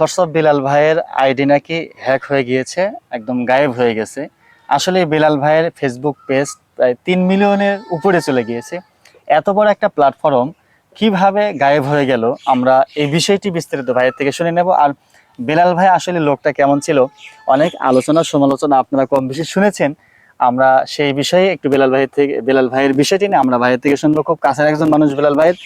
দর্শক, বিলাল ভাইয়ের আইডি নাকি হ্যাক হয়ে গিয়েছে, একদম গায়েব হয়ে গেছে। আসলে বিলাল ভাইয়ের ফেসবুক পেজ প্রায় তিন মিলিয়নের উপরে চলে গিয়েছে। এত বড় একটা প্ল্যাটফর্ম কীভাবে গায়েব হয়ে গেল, আমরা এই বিষয়টি বিস্তারিত ভাইয়ের থেকে শুনে নেব। আর বেলাল ভাই আসলে লোকটা কেমন ছিল, অনেক আলোচনা সমালোচনা আপনারা কম বেশি শুনেছেন। আমরা সেই বিষয়ে একটু বেলাল ভাইয়ের থেকে বেলাল ভাইয়ের বিষয়টি নিয়ে আমরা ভাইয়ের থেকে শুনব। খুব কাছের একজন মানুষ বেলাল ভাইয়ের।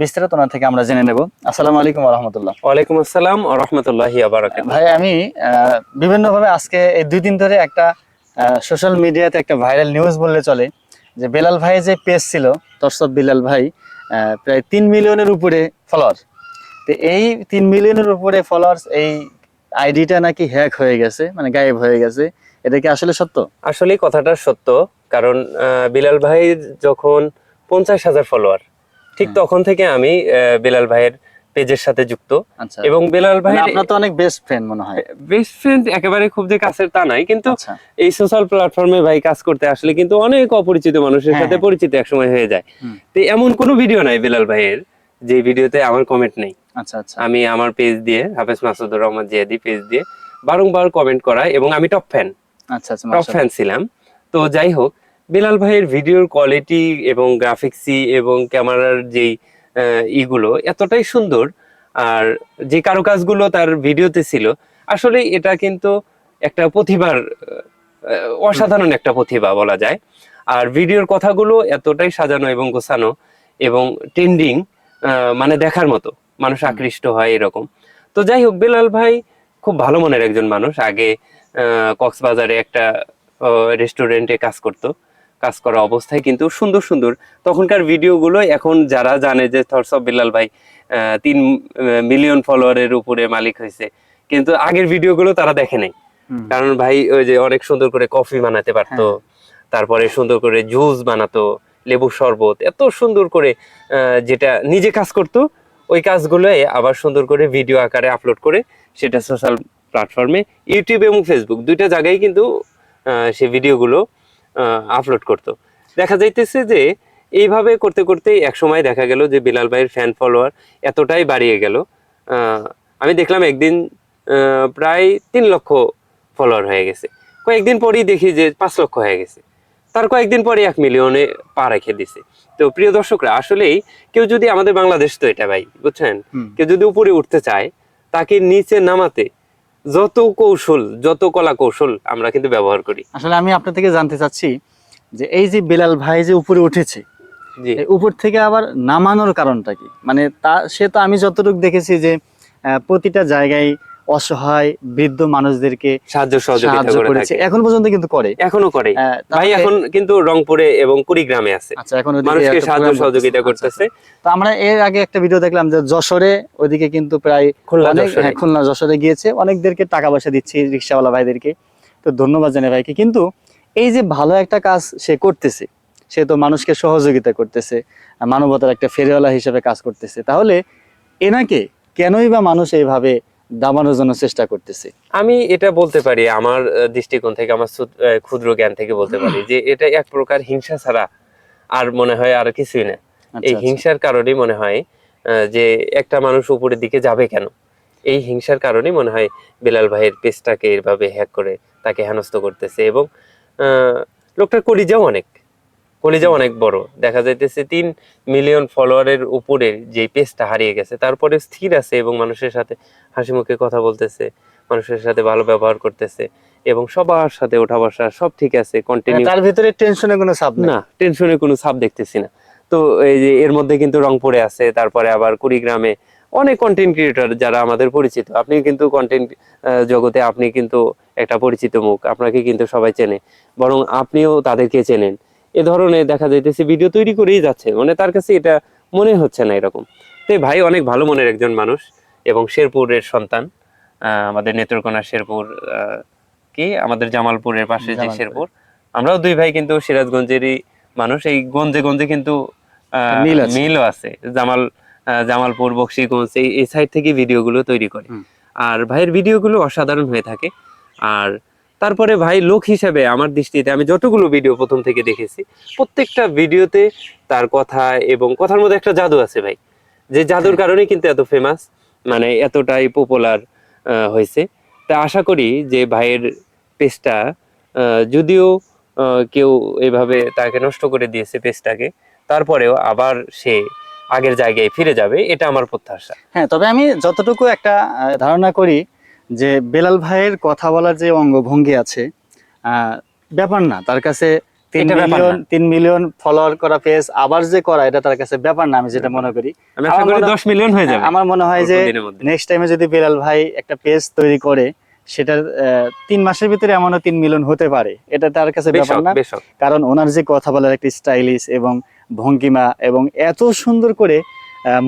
বিস্তারিত ওনার থেকে আমরা জেনে নেব। আসসালামু আলাইকুম রহমতুল্লাহ। ওয়ালাইকুম আসসালাম রহমতুল্লাহি ভাই আমি আহ, বিভিন্নভাবে আজকে এই দুই দিন ধরে একটা সোশ্যাল মিডিয়াতে একটা ভাইরাল নিউজ বললে চলে যে বেলাল ভাই যে পেজ ছিল তরসব বিলাল ভাই প্রায় তিন মিলিয়নের উপরে ফলোয়ার তো এই তিন মিলিয়নের উপরে ফলোয়ার্স এই আইডিটা নাকি হ্যাক হয়ে গেছে মানে গায়েব হয়ে গেছে। এটা কি আসলে সত্য? আসলে কথাটা সত্য কারণ বিলাল ভাই যখন পঞ্চাশ হাজার ফলোয়ার ঠিক তখন থেকে আমি বিলাল ভাইয়ের পেজের সাথে যুক্ত। আচ্ছা। এবং বিলাল ভাই মানে আপনার তো অনেক বেস্ট ফ্রেন্ড মনে হয়। বেস্ট ফ্রেন্ড একেবারে খুব যে কাছের তা নাই কিন্তু আচ্ছা। এই সোশ্যাল প্ল্যাটফর্মে ভাই কাজ করতে আসলে কিন্তু অনেক অপরিচিত মানুষের হ্যাঁ, সাথে হ্যাঁ। পরিচিত একসময় হয়ে যায়। তো এমন কোনো ভিডিও নাই বেলাল ভাইয়ের যে ভিডিওতে আমার কমেন্ট নেই। আচ্ছা আচ্ছা। আমি আমার পেজ দিয়ে হাফেজ মাসুদুর রহমান জিয়াদি পেজ দিয়ে বারংবার কমেন্ট করা এবং আমি টপ ফ্যান আচ্ছা আচ্ছা টপ ফ্যান ছিলাম। তো যাই হোক বিলাল ভাইয়ের ভিডিওর কোয়ালিটি এবং গ্রাফিক্সি এবং ক্যামেরার যেই ইগুলো এতটাই সুন্দর। আর যে কারুকাজগুলো তার ভিডিওতে ছিল আসলে এটা কিন্তু একটা প্রতিভার অসাধারণ একটা প্রতিভা বলা যায়। আর ভিডিওর কথাগুলো এতটাই সাজানো এবং গোছানো এবং ট্রেন্ডিং মানে দেখার মতো। মানুষ আকৃষ্ট হয় এরকম। তো যাই হোক বেলাল ভাই খুব ভালো মনের একজন মানুষ। আগে আহ, কক্সবাজারে একটা রেস্টুরেন্টে কাজ করত। কাজ করা অবস্থায় কিন্তু সুন্দর সুন্দর তখনকার ভিডিওগুলো এখন যারা জানে যে থরস অফ বিল্লাল ভাই তিন মিলিয়ন ফলোয়ারের উপরে মালিক হয়েছে কিন্তু আগের ভিডিওগুলো তারা দেখে নাই। কারণ ভাই ওই যে অনেক সুন্দর করে কফি বানাতে পারতো তারপরে সুন্দর করে জুস বানাতো লেবু শরবত এত সুন্দর করে আহ, যেটা নিজে কাজ করতো ওই কাজগুলো আবার সুন্দর করে ভিডিও আকারে আপলোড করে সেটা সোশ্যাল প্ল্যাটফর্মে ইউটিউব এবং ফেসবুক দুইটা জায়গায় কিন্তু আহ, সে ভিডিওগুলো আপলোড করতো। দেখা যাইতেছে যে এইভাবে করতে করতে এক সময় দেখা গেল যে বিলাল ভাইয়ের ফ্যান ফলোয়ার এতটাই বাড়িয়ে গেল। আহ, আমি দেখলাম একদিন প্রায় তিন লক্ষ ফলোয়ার হয়ে গেছে। কয়েকদিন পরেই দেখি যে পাঁচ লক্ষ হয়ে গেছে। তার কয়েকদিন পরে এক মিলিয়নে পা রেখে দিছে। তো প্রিয় দর্শকরা আসলেই কেউ যদি আমাদের বাংলাদেশ তো এটা ভাই বুঝছেন? কেউ যদি উপরে উঠতে চায় তাকে নিচে নামাতে যত কৌশল যত কলা কৌশল আমরা কিন্তু ব্যবহার করি। আসলে আমি আপনার থেকে জানতে চাচ্ছি যে এই যে বেলাল ভাই যে উপরে উঠেছে উপর থেকে আবার নামানোর কারণটা কি? মানে তা সে তো আমি যতটুকু দেখেছি যে আহ, প্রতিটা জায়গায় অসহায় বৃদ্ধ মানুষদেরকে সাহায্য সহযোগিতা সাহায্য করেছে। এখন পর্যন্ত কিন্তু করে। এখনও করে। ভাই এখন কিন্তু রংপুরে এবং কুড়িগ্রামে আছে। আচ্ছা এখন মানুষকে সাহায্য সহযোগিতা করতেছে। করতেছে। আচ্ছা, তো আমরা এর আগে একটা ভিডিও দেখলাম যে যশোরে ওইদিকে কিন্তু প্রায়। হ্যাঁ, খুলনা যশোরে গিয়েছে। অনেকদেরকে টাকা পয়সা দিচ্ছে রিক্সাওয়ালা ভাইদেরকে। তো ধন্যবাদ জানাই ভাইকে। কিন্তু এই যে ভালো একটা কাজ সে করতেছে সে তো মানুষকে সহযোগিতা করতেছে মানবতার একটা ফেরিওয়ালা হিসেবে কাজ করতেছে। তাহলে এনাকে কেনই বা মানুষ এইভাবে দাবানোর জন্য চেষ্টা করতেছে। আমি এটা বলতে পারি আমার দৃষ্টিকোণ থেকে আমার ক্ষুদ্র জ্ঞান থেকে বলতে পারি যে এটা এক প্রকার হিংসা ছাড়া আর মনে হয় আর কিছুই না। আচ্ছা, এই আচ্ছা। হিংসার কারণেই মনে হয় যে একটা মানুষ উপরের দিকে যাবে কেন? এই হিংসার কারণেই মনে হয় বিলাল ভাইয়ের পেজটাকে এভাবে হ্যাক করে তাকে হেনস্থ করতেছে এবং আহ, লোকটার কলিজাও অনেক। কলিজাও অনেক বড়। দেখা যাইতেছে তিন মিলিয়ন ফলোয়ারের উপরে যে পেজটা হারিয়ে গেছে তারপরে স্থির আছে এবং মানুষের সাথে হাসি মুখে কথা বলতেছে মানুষের সাথে ভালো ব্যবহার করতেছে এবং সবার সাথে ওঠা বসা সব ঠিক আছে কন্টিনিউ তার ভিতরে টেনশনে কোনো নেই? না টেনশনের কোনো ছাপ দেখতেছি না। তো এই যে এর মধ্যে কিন্তু রংপুরে আছে তারপরে আবার কুড়িগ্রামে অনেক কন্টেন্ট ক্রিয়েটর যারা আমাদের পরিচিত। আপনি কিন্তু কন্টেন্ট জগতে আপনি কিন্তু একটা পরিচিত মুখ আপনাকে কিন্তু সবাই চেনে। বরং আপনিও তাদেরকে চেনেন। এ ধরনের দেখা যাইতেছে ভিডিও তৈরি করেই যাচ্ছে। মানে তার কাছে এটা মনে হচ্ছে না এরকম। তো ভাই অনেক ভালো মনের একজন মানুষ এবং শেরপুরের সন্তান। আমাদের নেত্রকোনা শেরপুর কি? আমাদের জামালপুরের পাশে যে শেরপুর। আমরাও দুই ভাই কিন্তু সিরাজগঞ্জেরই মানুষ। এই গঞ্জে গঞ্জে কিন্তু মিলও আছে। জামাল জামালপুর বক্সিগঞ্জ এই সাইড থেকে ভিডিওগুলো তৈরি করে। আর ভাইয়ের ভিডিওগুলো অসাধারণ হয়ে থাকে। আর তারপরে ভাই লোক হিসেবে আমার দৃষ্টিতে আমি যতগুলো ভিডিও প্রথম থেকে দেখেছি প্রত্যেকটা ভিডিওতে তার কথা এবং কথার মধ্যে একটা জাদু আছে ভাই। যে জাদুর কারণে কিন্তু এত ফেমাস মানে এতটাই পপুলার হয়েছে। তা আশা করি যে ভাইয়ের পেজটা আহ, যদিও কেউ এভাবে তাকে নষ্ট করে দিয়েছে পেজটাকে তারপরেও আবার সে আগের জায়গায় ফিরে যাবে এটা আমার প্রত্যাশা। হ্যাঁ তবে আমি যতটুকু একটা ধারণা করি যে বেলাল ভাইয়ের কথা বলার যে অঙ্গভঙ্গি আছে ব্যাপার না তার কাছে তিন মিলিয়ন তিন মিলিয়ন ফলোয়ার করা পেজ আবার যে করা এটা তার কাছে ব্যাপার না আমি যেটা মনে করি। দশ মিলিয়ন হয়ে যাবে আমার মনে হয় যে নেক্সট টাইমে যদি বেলাল ভাই একটা পেজ তৈরি করে সেটা তিন মাসের ভিতরে এমনও তিন মিলিয়ন হতে পারে। এটা তার কাছে ব্যাপার না। কারণ ওনার যে কথা বলার একটি স্টাইলিশ এবং ভঙ্গিমা এবং এত সুন্দর করে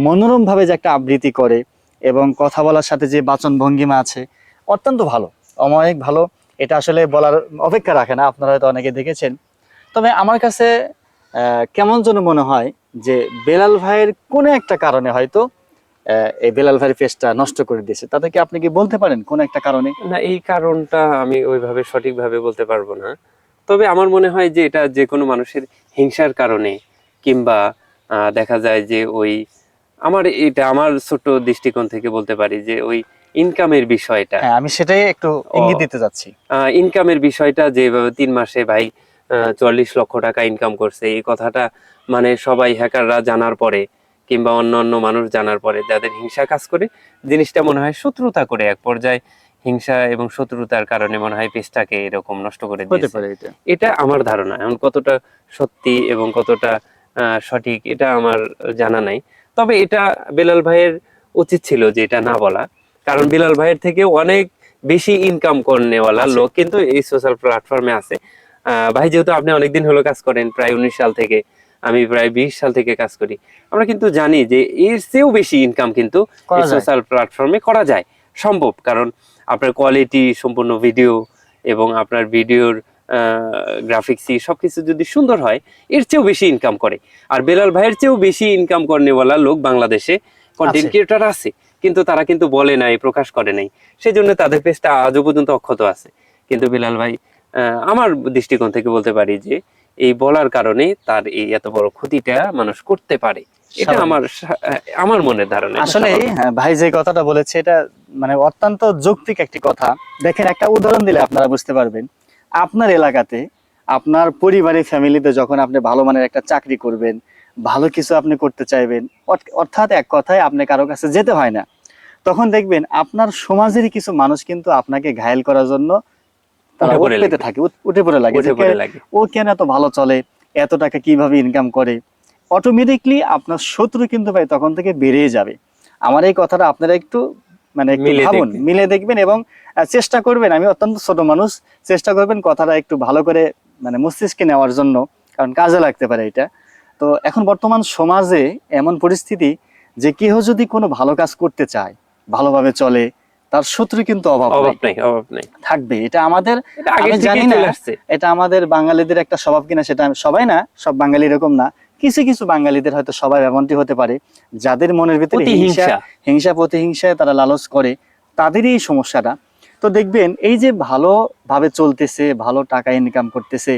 মনোরম ভাবে যে একটা আবৃত্তি করে এবং কথা বলার সাথে যে বাচন ভঙ্গিমা আছে, অত্যন্ত ভালো, অমায়িক ভালো। এটা আসলে বলার অপেক্ষা রাখে না, আপনারা হয়তো অনেকে দেখেছেন। তবে আমার কাছে কেমন যেন মনে হয় যে বেলাল ভাইয়ের কোনো একটা কারণে হয়তো এই বেলাল ভাইয়ের পেজটা নষ্ট করে দিয়েছে। তাতে কি আপনি কি বলতে পারেন কোন একটা কারণে? না, এই কারণটা আমি ওইভাবে সঠিকভাবে বলতে পারব না। তবে আমার মনে হয় যে এটা যে কোনো মানুষের হিংসার কারণে কিংবা দেখা যায় যে ওই আমার এটা আমার ছোট দৃষ্টিকোণ থেকে বলতে পারি যে ওই ইনকামের বিষয়টা। হ্যাঁ আমি সেটাই একটু ইঙ্গিত দিতে যাচ্ছি ইনকামের বিষয়টা যেভাবে তিন মাসে ভাই চল্লিশ লক্ষ টাকা ইনকাম করছে এই কথাটা মানে সবাই হ্যাকাররা জানার পরে কিংবা অন্য অন্য মানুষ জানার পরে যাদের হিংসা কাজ করে জিনিসটা মনে হয় শত্রুতা করে এক পর্যায়ে। হিংসা এবং শত্রুতার কারণে মনে হয় পেজটাকে এরকম নষ্ট করে দিতে পারে এটা। আমার ধারণা এখন কতটা সত্যি এবং কতটা আহ, সঠিক এটা আমার জানা নাই। তবে এটা বেলাল ভাইয়ের উচিত ছিল যে এটা না বলা। কারণ বিলাল ভাইয়ের থেকে অনেক বেশি ইনকাম করনেওয়ালা। লোক কিন্তু এই সোশ্যাল প্ল্যাটফর্মে আছে। ভাই যেহেতু আপনি অনেকদিন হলো কাজ করেন প্রায় উনিশ সাল থেকে আমি প্রায় বিশ সাল থেকে কাজ করি। আমরা কিন্তু জানি যে এর চেয়েও বেশি ইনকাম কিন্তু সোশ্যাল প্ল্যাটফর্মে করা যায়। সম্ভব কারণ আপনার কোয়ালিটি সম্পূর্ণ ভিডিও এবং আপনার ভিডিওর গ্রাফিক্সি সবকিছু যদি সুন্দর হয় এর চেয়েও বেশি ইনকাম করে। আর বেলাল ভাইয়ের চেয়েও বেশি ইনকাম করেনেওয়ালা লোক বাংলাদেশে কন্টেন্ট। ক্রিয়েটর আছে। কিন্তু তারা কিন্তু বলে নাই প্রকাশ করে নাই। সেই জন্য তাদের পেজটা আজও পর্যন্ত অক্ষত আছে। কিন্তু বিলাল ভাই আমার দৃষ্টিকোণ থেকে বলতে পারি যে এই বলার কারণে তার এই এত বড় ক্ষতিটা মানুষ করতে পারে। এটা আমার আমার মনের ধারণা আসলে হ্যাঁ, ভাই যে কথাটা বলেছে এটা মানে অত্যন্ত যৌক্তিক একটি কথা। দেখেন একটা উদাহরণ দিলে আপনারা বুঝতে পারবেন। আপনার এলাকাতে আপনার পরিবারের ফ্যামিলিতে যখন আপনি ভালো মানের একটা চাকরি করবেন ভালো কিছু আপনি করতে চাইবেন অর্থাৎ এক কথায় আপনি কারও কাছে যেতে হয় না তখন দেখবেন আপনার সমাজেরই কিছু মানুষ কিন্তু আপনাকে ঘায়েল করার জন্য তারা উঠে পড়ে পেতে। থাকে উঠে পড়ে লাগে। উঠে পড়ে লাগে। ও কেন এত ভালো চলে এত টাকা কীভাবে ইনকাম করে? অটোমেটিকলি আপনার শত্রু কিন্তু ভাই তখন থেকে বেড়ে যাবে। আমার এই কথাটা আপনারা একটু মানে একটু ভাবুন মিলে দেখবেন এবং চেষ্টা করবেন। আমি অত্যন্ত ছোট মানুষ চেষ্টা করবেন কথাটা একটু ভালো করে মানে মস্তিষ্কে নেওয়ার জন্য কারণ কাজে লাগতে পারে এটা। তো এখন বর্তমান সমাজে এমন পরিস্থিতি যে কেউ যদি কোনো ভালো কাজ করতে চায় ভালোভাবে চলে তার শত্রু কিন্তু অভাব নাই, অভাব নাই। থাকবে। এটা আমাদের আমি জানি না। এটা আমাদের বাঙালিদের একটা স্বভাব কিনা সেটা সবাই না সব বাঙালি এরকম না। কিছু কিছু বাঙালিদের হয়তো সবাই এমনটি হতে পারে যাদের মনের ভিতরে হিংসা হিংসা প্রতিহিংসায় তারা লালচ করে তাদেরই এই সমস্যাটা। তো দেখবেন এই যে ভালোভাবে চলতেছে ভালো টাকা ইনকাম করতেছে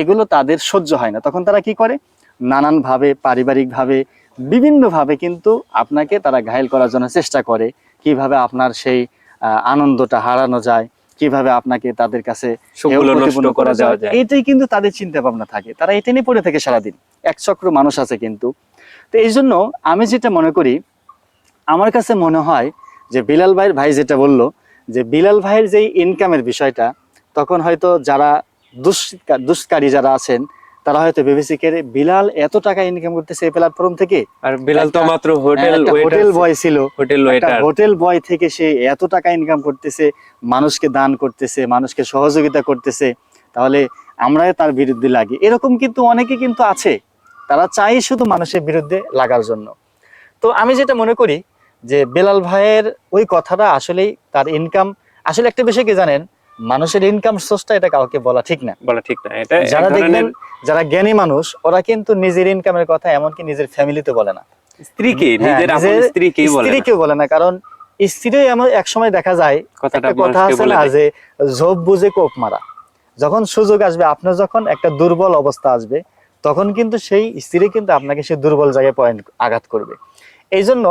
এগুলো তাদের সহ্য হয় না। তখন তারা কি করে? নানানভাবে পারিবারিকভাবে বিভিন্নভাবে কিন্তু আপনাকে তারা ঘায়েল করার জন্য চেষ্টা করে কীভাবে আপনার সেই আনন্দটা হারানো যায়। কীভাবে আপনাকে তাদের কাছে করে যায় এটাই কিন্তু তাদের চিন্তা ভাবনা থাকে। তারা এটা নিয়ে পড়ে থাকে সারাদিন। এক চক্র মানুষ আছে কিন্তু। তো এই জন্য আমি যেটা মনে করি আমার কাছে মনে হয় যে বিলাল ভাইয়ের ভাই যেটা বলল যে বিলাল ভাইয়ের যে ইনকামের বিষয়টা তখন হয়তো যারা দুষ্কা- দুষ্কারী যারা আছেন তারা হয়তো ভেবেছে কে বিলাল এত টাকা ইনকাম করতেছে এই প্ল্যাটফর্ম থেকে? আর বিলাল তো মাত্র হোটেল হোটেল বয় ছিল। হোটেল ওয়েটার হোটেল বয় থেকে সে এত টাকা ইনকাম করতেছে মানুষকে দান করতেছে মানুষকে সহযোগিতা করতেছে তাহলে আমরা তার বিরুদ্ধে লাগি। এরকম কিন্তু অনেকে কিন্তু আছে। তারা চাই শুধু মানুষের বিরুদ্ধে লাগার জন্য। তো আমি যেটা মনে করি যে বেলাল ভাইয়ের ওই কথাটা আসলেই তার ইনকাম আসলে একটা বিষয় কি জানেন? মানুষের ইনকাম সোর্সটা এটা কাউকে বলা ঠিক না। বলা ঠিক না এটা যারা দেখবেন যারা জ্ঞানী মানুষ ওরা কিন্তু নিজের ইনকামের কথা এমনকি নিজের ফ্যামিলিতে বলে না। স্ত্রীকে হ্যাঁ, নিজের আপন নিজের স্ত্রীকে বলে স্ত্রী না। বলে না কারণ স্ত্রী এমন এক সময় দেখা যায় কথাটা একটা কথা আছে না যে ঝোপ বুঝে কোপ মারা। যখন সুযোগ আসবে আপনার যখন একটা দুর্বল অবস্থা আসবে তখন কিন্তু সেই স্ত্রী কিন্তু আপনাকে সেই দুর্বল জায়গায় পয়েন্ট আঘাত করবে। এই জন্য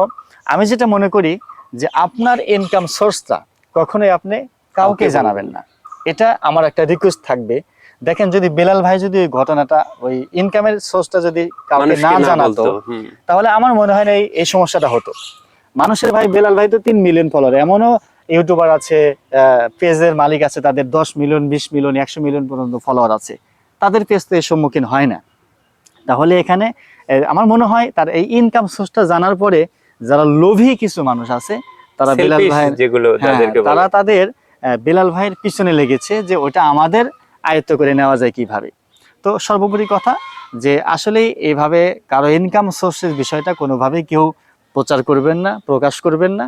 আমি যেটা মনে করি যে আপনার ইনকাম সোর্সটা কখনোই আপনি কাউকে জানাবেন না। এটা আমার একটা রিকোয়েস্ট থাকবে। দেখেন যদি বেলাল ভাই যদি ঘটনাটা ওই ইনকামের সোর্সটা যদি কাউকে না জানাতো তাহলে আমার মনে হয় না এই- সমস্যাটা হতো। মানুষের ভাই বেলাল ভাই তো তিন মিলিয়ন ফলোয়ার এমনও ইউটিউবার আছে পেজের মালিক আছে তাদের দশ মিলিয়ন বিশ মিলিয়ন একশো মিলিয়ন পর্যন্ত ফলোয়ার আছে। তাদের পেজ তো এর সম্মুখীন হয় না। তাহলে এখানে আমার মনে হয় তার এই ইনকাম সোর্সটা জানার পরে যারা লোভী কিছু মানুষ আছে তারা বেলাল ভাই যেগুলো হ্যাঁ, তারা তাদের বেলাল ভাইয়ের পিছনে লেগেছে যে ওটা আমাদের আয়ত্ত করে নেওয়া যায় কীভাবে। তো সর্বোপরি কথা যে আসলেই এভাবে কারও ইনকাম সোর্সের বিষয়টা কোনোভাবেই কেউ প্রচার করবেন না, প্রকাশ করবেন না।